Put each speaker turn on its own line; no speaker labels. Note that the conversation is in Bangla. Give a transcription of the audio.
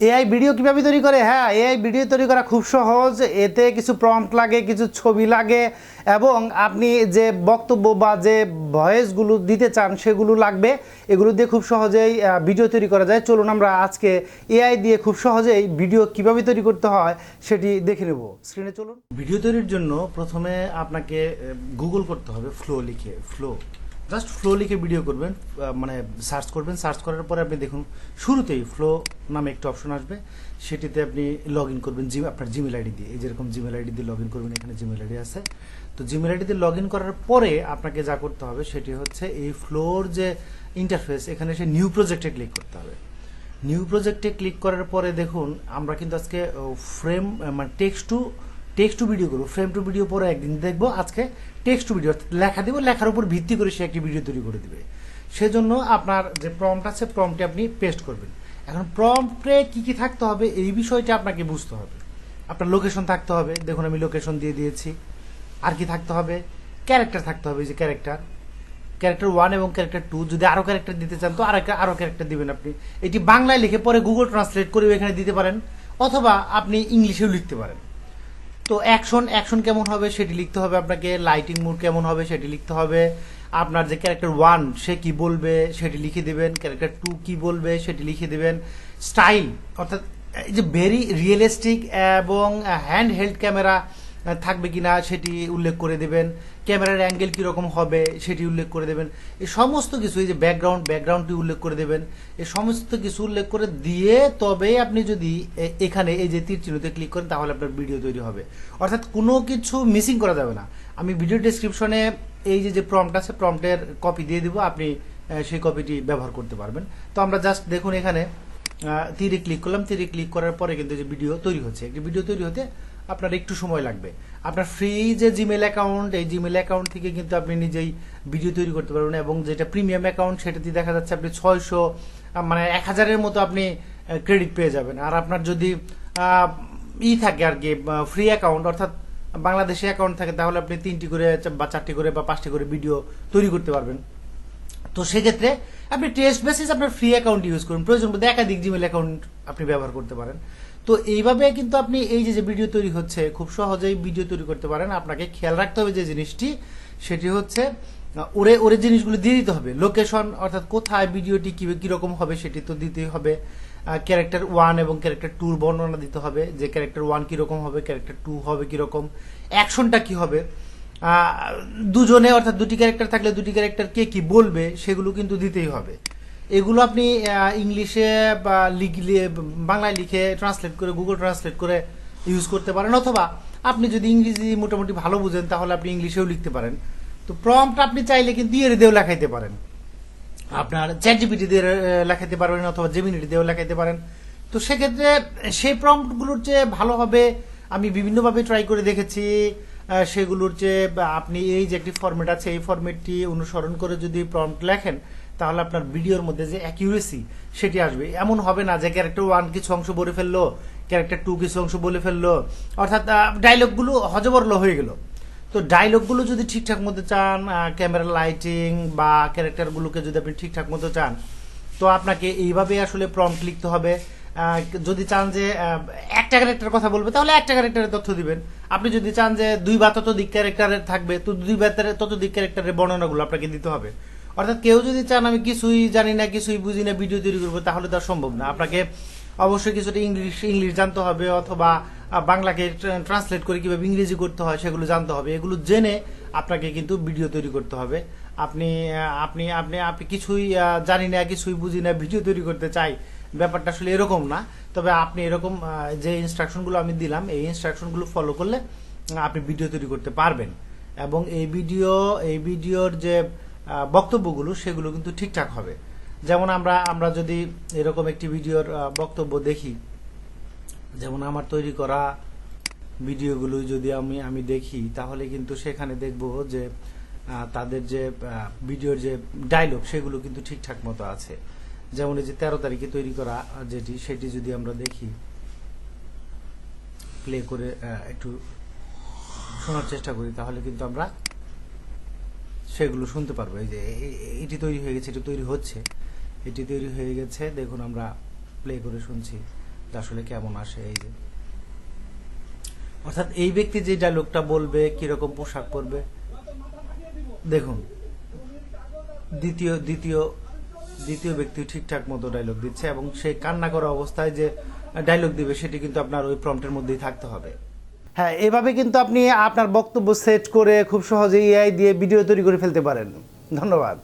এআই ভিডিও কীভাবে তৈরি করে? হ্যাঁ এআই ভিডিও তৈরি করা খুব সহজ। এতে কিছু প্রম্পট লাগে, কিছু ছবি লাগে, এবং আপনি যে বক্তব্য বা যে ভয়েসগুলো দিতে চান, সেগুলো লাগবে। এগুলো দিয়ে খুব সহজেই ভিডিও তৈরি করা যায়। চলুন আমরা আজকে এআই দিয়ে খুব সহজেই ভিডিও কীভাবে তৈরি করতে হয়, সেটি দেখে নেব। স্ক্রিনে চলুন। ভিডিও তৈরির জন্য প্রথমে আপনাকে গুগল করতে হবে ফ্লো লিখে ফ্লো জাস্ট ফ্লো লিখে ভিডিও করবেন মানে সার্চ করবেন সার্চ করার পরে আপনি দেখুন, শুরুতেই ফ্লো নামে একটা অপশন আসবে। সেটিতে আপনি লগ ইন করবেন জিম আপনার জিমেল আইডি দিয়ে। এই যেরকম জিমেল আইডি দিয়ে লগ ইন করবেন, এখানে জিমেল আইডি আছে। তো জিমেল আইডি দিয়ে লগ ইন করার পরে আপনাকে যা করতে হবে, সেটি হচ্ছে এই ফ্লোর যে ইন্টারফেস এখানে সে নিউ প্রজেক্টে ক্লিক করতে হবে। নিউ প্রজেক্টে ক্লিক করার পরে দেখুন, আমরা কিন্তু আজকে ফ্রেম মানে text to text to video করব ফ্রেম টু ভিডিও পরে একদিন দেখব, আজকে টেক্সট টু ভিডিও লেখা দেবো, লেখার উপর ভিত্তি করে সে একটি ভিডিও তৈরি করে দেবে। সেজন্য আপনার যে প্রম্পট আছে প্রম্পটে আপনি পেস্ট করবেন। এখন প্রম্পটে কি কি থাকতে হবে, এই বিষয়টা আপনাকে বুঝতে হবে। আপনার লোকেশন থাকতে হবে, দেখুন আমি লোকেশন দিয়ে দিয়েছি। আর কি থাকতে হবে? ক্যারেক্টার থাকতে হবে যে ক্যারেক্টার ক্যারেক্টার ওয়ান এবং ক্যারেক্টার টু যদি আরও ক্যারেক্টার দিতে চান, তো আর একটা আরও ক্যারেক্টার দিবেন আপনি। এটি বাংলায় লিখে পরে গুগল ট্রান্সলেট করে এখানে দিতে পারেন, অথবা আপনি ইংলিশেও লিখতে পারেন। তো অ্যাকশন অ্যাকশন কেমন হবে সেটি লিখতে হবে আপনাকে লাইটিং মুড কেমন হবে সেটি লিখতে হবে, আপনার যে ক্যারেক্টার ওয়ান সে কি বলবে সেটি লিখে দেবেন ক্যারেক্টার টু কি বলবে সেটি লিখে দেবেন স্টাইল অর্থাৎ যে ভেরি রিয়েলিস্টিক এবং হ্যান্ড হেল্ড ক্যামেরা থাকবে কিনা সেটি উল্লেখ করে দেবেন। ক্যামেরার অ্যাঙ্গেল কীরকম হবে সেটি উল্লেখ করে দেবেন। এই সমস্ত কিছু, এই যে ব্যাকগ্রাউন্ড, ব্যাকগ্রাউন্ডটি উল্লেখ করে দেবেন। এই সমস্ত কিছু উল্লেখ করে দিয়ে তবে আপনি যদি এখানে এই যে তীর চিহ্নতে ক্লিক করেন, তাহলে আপনার ভিডিও তৈরি হবে। অর্থাৎ কোনো কিছু মিসিং করা যাবে না। আমি ভিডিও ডেসক্রিপশনে এই যে যে প্রম্পট আছে প্রম্পটের কপি দিয়ে দিব, আপনি সেই কপিটি ব্যবহার করতে পারবেন। তো আমরা জাস্ট দেখুন এখানে তীরে ক্লিক করলাম। তীরে ক্লিক করার পরে কিন্তু যে ভিডিও তৈরি হচ্ছে। একটি ভিডিও তৈরি হতে আপনার একটু সময় লাগবে। আপনার ফ্রি যে জিমেল অ্যাকাউন্ট এই জিমেল অ্যাকাউন্ট থেকে কিন্তু আপনি নিজেই ভিডিও তৈরি করতে পারবেন এবং যেটা প্রিমিয়াম অ্যাকাউন্ট সেটাতে দেখা যাচ্ছে আপনি ছয়শো মানে এক হাজারের মতো আপনি ক্রেডিট পেয়ে যাবেন। আর আপনার যদি ই থাকে আর কি ফ্রি অ্যাকাউন্ট অর্থাৎ বাংলাদেশে অ্যাকাউন্ট থাকে, তাহলে আপনি তিনটি করে বা চারটি করে বা পাঁচটি করে ভিডিও তৈরি করতে পারবেন। তো সেক্ষেত্রে আপনি টেস্ট বেসিস আপনার ফ্রি অ্যাকাউন্ট ইউজ করুন। প্রয়োজন বোধ একাধিক জিমেল অ্যাকাউন্ট আপনি ব্যবহার করতে পারেন। তো এইভাবে কিন্তু আপনি এই যে ভিডিও তৈরি হচ্ছে, খুব সহজেই ভিডিও তৈরি করতে পারেন। আপনাকে খেয়াল রাখতে হবে যে জিনিসটি, সেটি হচ্ছে ওরে ওরে জিনিসগুলো দিয়ে দিতে হবে। লোকেশন অর্থাৎ কোথায় ভিডিওটি কী, কীরকম হবে, সেটি তো দিতেই হবে। ক্যারেক্টার ওয়ান এবং ক্যারেক্টার টুর বর্ণনা দিতে হবে, যে ক্যারেক্টার ওয়ান কীরকম হবে ক্যারেক্টার টু হবে কীরকম অ্যাকশনটা কি হবে। দুজনে, অর্থাৎ দুটি ক্যারেক্টার থাকলে দুটি ক্যারেক্টার কে কি বলবে, সেগুলো কিন্তু দিতেই হবে। এগুলো আপনি ইংলিশে বা লিখলে, বাংলায় লিখে ট্রান্সলেট করে গুগল ট্রান্সলেট করে ইউজ করতে পারেন। অথবা আপনি যদি ইংরেজি মোটামুটি ভালো বুঝেন, তাহলে আপনি ইংলিশেও লিখতে পারেন। তো প্রম্পট আপনি চাইলে কিন্তু ইয়ে দিয়েও লেখাইতে পারেন। আপনার চ্যাট জিপিটি দিয়ে লেখাইতে পারবেন অথবা জেমিনিটি দিয়েও লেখাইতে পারেন। তো সেক্ষেত্রে সেই প্রম্পটগুলোর চেয়ে ভালো হবে, আমি বিভিন্নভাবে ট্রাই করে দেখেছি সেগুলোর চেয়ে আপনি এই যে একটি ফরম্যাট আছে, এই ফরম্যাটটি অনুসরণ করে যদি প্রম্পট লেখেন তাহলে আপনার ভিডিওর মধ্যে যে অ্যাকিউরেসি সেটি আসবে। এমন হবে না যে ক্যারেক্টার ওয়ান কিছু অংশ বলে ফেলল ক্যারেক্টার টু কিছু অংশ বলে ফেলল, অর্থাৎ ডায়লগগুলো হজবরল হয়ে গেল। তো ডায়লগগুলো যদি ঠিকঠাক মতো চান ক্যামেরা লাইটিং বা ক্যারেক্টারগুলোকে যদি আপনি ঠিকঠাক মতো চান, তো আপনাকে এইভাবে আসলে প্রম্পট লিখতে হবে। যদি চান যে একটা ক্যারেক্টার কথা বলবে, তাহলে একটা ক্যারেক্টারের তথ্য দিবেন। আপনি যদি চান যে, দুই বা ততোধিক ক্যারেক্টারের থাকবে, তো দুই বা ততোধিক ক্যারেক্টারের বর্ণনাগুলো আপনাকে দিতে হবে। অর্থাৎ কেউ যদি চান আমি কিছুই জানি না, কিছুই বুঝি না ভিডিও তৈরি করব, তাহলে তো সম্ভব না। আপনাকে অবশ্যই কিছুটা ইংলিশ ইংলিশ জানতে হবে অথবা বাংলাকে ট্রান্সলেট করে কীভাবে ইংরেজি করতে হয় সেগুলো জানতে হবে। এগুলো জেনে আপনাকে কিন্তু ভিডিও তৈরি করতে হবে। আপনি আপনি আপনি আপনি কিছুই জানি না, কিছুই বুঝি না ভিডিও তৈরি করতে চাই, ব্যাপারটা আসলে এরকম না। তবে আপনি এরকম যে ইনস্ট্রাকশনগুলো আমি দিলাম, এই ইনস্ট্রাকশনগুলো ফলো করলে আপনি ভিডিও তৈরি করতে পারবেন। এবং এই ভিডিও এই ভিডিওর যে বক্তব্যগুলো, সেগুলো কিন্তু ঠিকঠাক হবে। যেমন আমরা আমরা যদি এরকম একটি ভিডিওর বক্তব্য দেখি, যেমন আমার তৈরি করা ভিডিওগুলো যদি আমি আমি দেখি, তাহলে কিন্তু সেখানে দেখব যে তাদের যে ভিডিওর যে ডায়লগ সেগুলো কিন্তু ঠিকঠাক মতো আছে। যেমন এই যে তেরো তারিখে তৈরি করা যেটি, সেটি যদি আমরা দেখি প্লে করে একটু শোনার চেষ্টা করি, তাহলে কিন্তু আমরা সেগুলো শুনতে পারব। এই যে এটি তৈরি হয়ে গেছে, এটি তৈরি হচ্ছে। এটি তৈরি হয়ে গেছে, দেখুন আমরা প্লে করে শুনছি
আসলে কেমন আসে, এই যে। অর্থাৎ এই ব্যক্তি যে ডায়লগটা বলবে, কীরকম পোশাক পরবে, দেখুন। দ্বিতীয় দ্বিতীয় দ্বিতীয় ব্যক্তি ঠিকঠাক মতো ডায়লগ দিচ্ছে এবং সে কান্না করা অবস্থায় যে ডায়লগ দিবে, সেটি কিন্তু আপনার ওই প্রম্পটের মধ্যেই থাকতে হবে।
হ্যাঁ এভাবে কিন্তু আপনি আপনার বক্তব্য সেট করে খুব সহজে এআই দিয়ে ভিডিও তৈরি করে ফেলতে পারেন। ধন্যবাদ।